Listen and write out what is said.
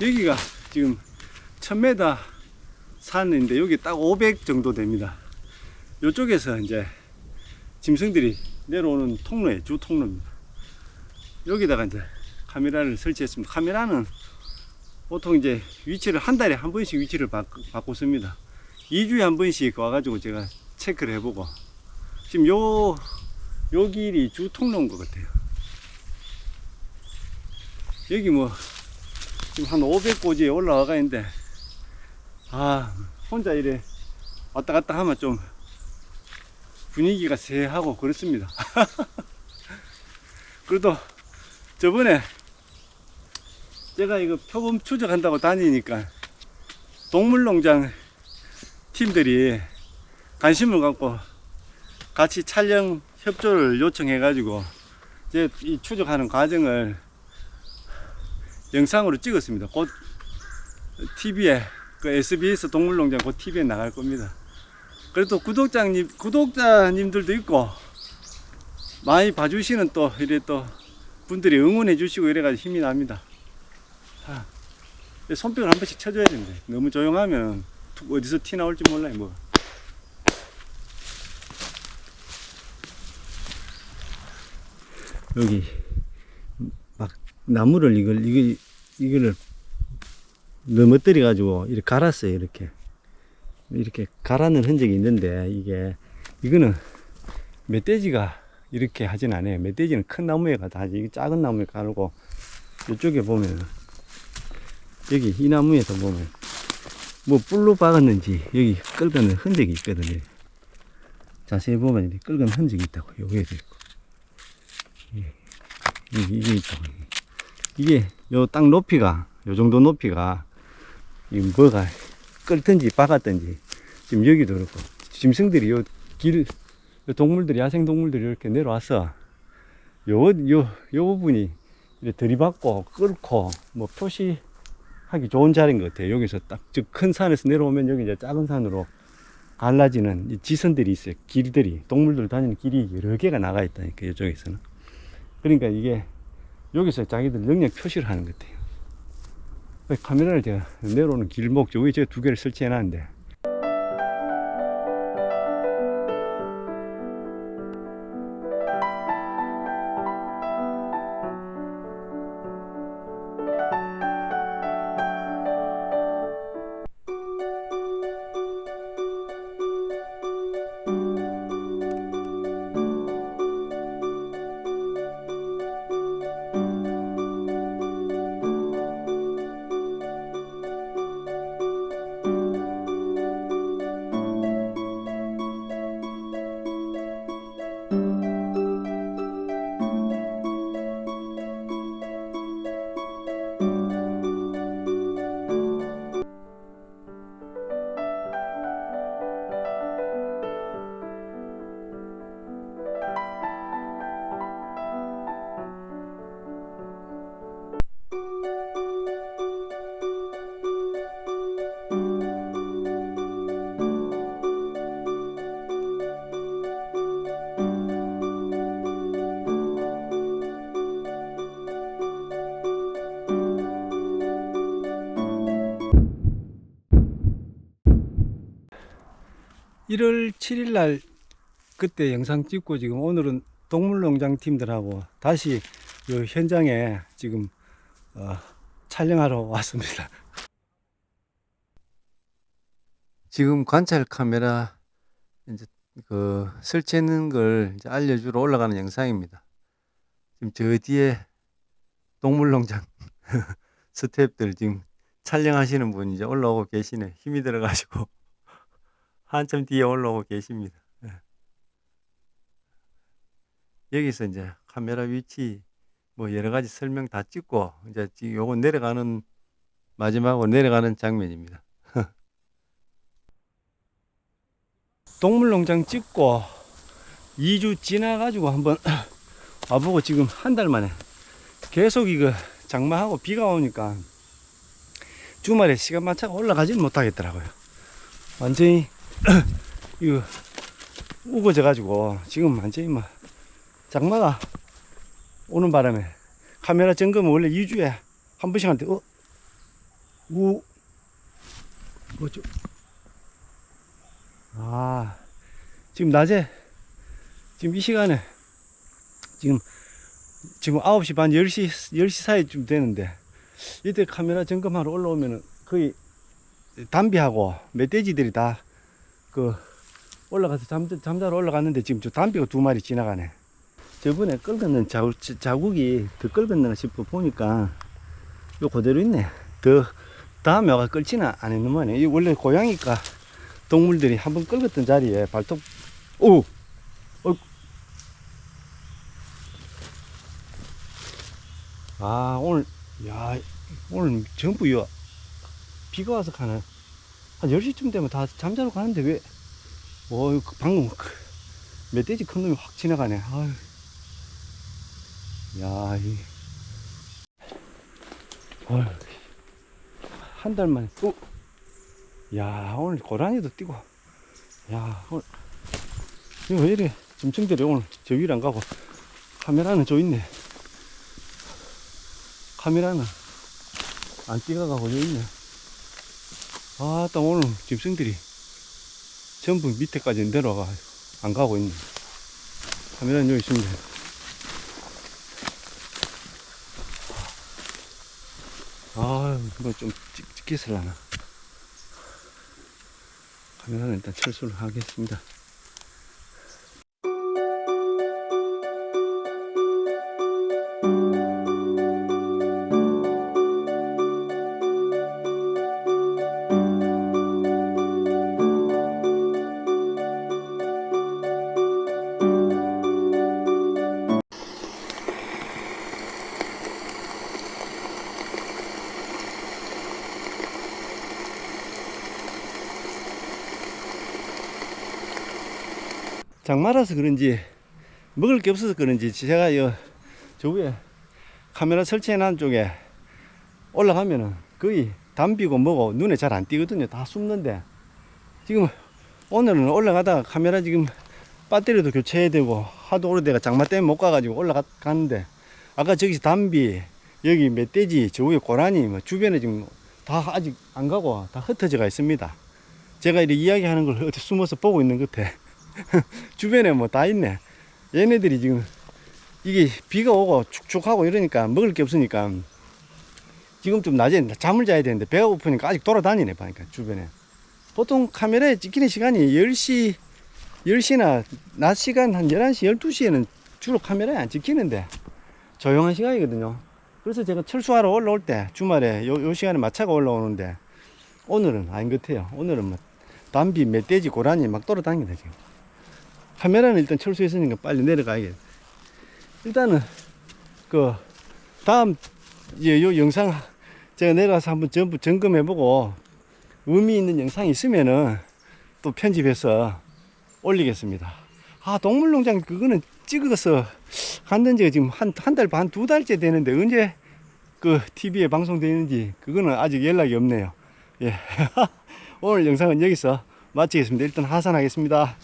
여기가 지금 1000m 산인데 여기 딱 500 정도 됩니다. 이쪽에서 이제 짐승들이 내려오는 통로에 주 통로입니다. 여기다가 이제 카메라를 설치했습니다. 카메라는 보통 이제 위치를 한 달에 한 번씩 위치를 바, 바꿨습니다. 2주에 한 번씩 와가지고 제가 체크를 해보고 지금 요, 요 길이 주 통로인 것 같아요. 여기 뭐 지금 한 500고지에 올라와가 있는데 아 혼자 이래 왔다 갔다 하면 좀 분위기가 쎄하고 그렇습니다. 그래도 저번에 제가 이거 표범 추적한다고 다니니까 동물농장 팀들이 관심을 갖고 같이 촬영 협조를 요청해 가지고 이제 이 추적하는 과정을 영상으로 찍었습니다. 곧 TV에 그 SBS 동물농장 곧 TV에 나갈 겁니다. 그래도 구독자님 구독자님들도 있고 많이 봐주시는 또 이래 또 분들이 응원해 주시고 이래가지고 힘이 납니다. 아, 손뼉을 한 번씩 쳐줘야 되는데 너무 조용하면 어디서 티 나올지 몰라요 뭐. 여기 막 나무를 이걸 이거 이거를 넘어뜨려 가지고 이렇게 갈았어요 이렇게. 이렇게 갈아는 흔적이 있는데 이게 이거는 멧돼지가 이렇게 하진 않아요. 멧돼지는 큰 나무에 가다 하지 작은 나무에 가르고 이쪽에 보면 여기 이 나무에서 보면 뭐 뿔로 박았는지 여기 긁은 흔적이 있거든요. 자세히 보면 긁은 흔적이 있다고 여기에도 있고. 예. 이게 있다고 이게 요딱 높이가 요 정도 높이가 이 뭐가 끌든지 박았든지 지금 여기도 그렇고 짐승들이 요길 동물들이 야생 동물들이 이렇게 내려와서 요요 요 부분이 들이받고 끓고 뭐 표시하기 좋은 자리인 것 같아요. 여기서 딱 즉 큰 산에서 내려오면 여기 이제 작은 산으로 갈라지는 이 지선들이 있어요. 길들이 동물들 다니는 길이 여러 개가 나가 있다니까 이쪽에서는. 그러니까 이게 여기서 자기들 능력 표시를 하는 것 같아요. 카메라를 제가 내려오는 길목 저기 제가 두 개를 설치해 놨는데 일월 7일 날 그때 영상 찍고 지금 오늘은 동물농장 팀들하고 다시 요 현장에 지금 어, 촬영하러 왔습니다. 지금 관찰 카메라 이제 그 설치했는 걸 이제 알려주러 올라가는 영상입니다. 지금 저 뒤에 동물농장 스태프들 지금 촬영하시는 분이 이제 올라오고 계시네. 힘이 들어가지고 한참 뒤에 올라오고 계십니다. 예. 여기서 이제 카메라 위치 뭐 여러 가지 설명 다 찍고 이제 지금 요거 내려가는 마지막으로 내려가는 장면입니다. 동물농장 찍고 2주 지나가지고 한번 와보고 지금 한 달 만에 계속 이거 장마하고 비가 오니까 주말에 시간 많차가 올라가지는 못하겠더라고요. 완전히 이거 우거져 가지고 지금 완전히 막 장마가 오는 바람에 카메라 점검은 원래 2주에 한 번씩 하는데 어? 오, 뭐죠? 아, 지금 낮에, 지금 이 시간에, 지금, 지금 9시 반, 10시, 10시 사이쯤 되는데, 이때 카메라 점검하러 올라오면은 거의 담비하고 멧돼지들이 다 그 올라가서 잠, 잠자러 올라갔는데 지금 저 담비가 두 마리 지나가네. 저번에 끓었는 자국, 자국이 더 끓었나 싶어 보니까 요 그대로 있네. 더 다음에 와가 끓지는 않는 모양이네. 이 원래 고양이가 동물들이 한번 끓었던 자리에 발톱, 오! 어. 아, 오늘, 야, 오늘 전부 이 비가 와서 가는 한 10시쯤 되면 다 잠자러 가는데 왜, 어, 그 방금 그 멧돼지 큰 놈이 확 지나가네. 아유. 야, 이. 어휴. 한 달 만에 또. 야, 오늘 고라니도 뛰고. 야, 오늘. 이거 왜 이래. 짐승들이 오늘 저 위로 안 가고. 카메라는 저 있네. 카메라는 안 뛰어가고 여기 있네. 아, 딱 오늘 짐승들이 전부 밑에까지 내려가 안 가고 있네. 카메라는 여기 있습니다. 아, 뭐좀 찍겠을라나. 카메라는 일단 철수를 하겠습니다. 장마라서 그런지 먹을 게 없어서 그런지 제가 여, 저 위에 카메라 설치해 놨는 쪽에 올라가면은 거의 담비고 뭐고 눈에 잘 안 띄거든요. 다 숨는데 지금 오늘은 올라가다가 카메라 지금 배터리도 교체해야 되고 하도 오래돼가 장마 때문에 못 가가지고 올라갔는데 아까 저기서 담비 여기 멧돼지 저 위에 고라니 뭐 주변에 지금 다 아직 안 가고 다 흩어져 가 있습니다. 제가 이렇게 이야기하는 걸 어디 숨어서 보고 있는 것 같아. 주변에 뭐 다 있네. 얘네들이 지금 이게 비가 오고 축축하고 이러니까 먹을 게 없으니까 지금 좀 낮에 잠을 자야 되는데 배가 고프니까 아직 돌아다니네 보니까 주변에. 보통 카메라에 찍히는 시간이 10시, 10시나 낮 시간 한 11시, 12시에는 주로 카메라에 안 찍히는데 조용한 시간이거든요. 그래서 제가 철수하러 올라올 때 주말에 요, 요 시간에 마차가 올라오는데 오늘은 아닌 것 같아요. 오늘은 뭐 담비, 멧돼지, 고라니 막 돌아다니다 지금. 카메라는 일단 철수했으니까 빨리 내려가야겠. 일단은 그 다음 이제 요 영상 제가 내려가서 한번 전부 점검해보고 의미 있는 영상이 있으면은 또 편집해서 올리겠습니다. 아 동물농장 그거는 찍어서 간던 지가 지금 한 한 달 반 두 달째 되는데 언제 그 TV에 방송되는지 그거는 아직 연락이 없네요. 예. 오늘 영상은 여기서 마치겠습니다. 일단 하산하겠습니다.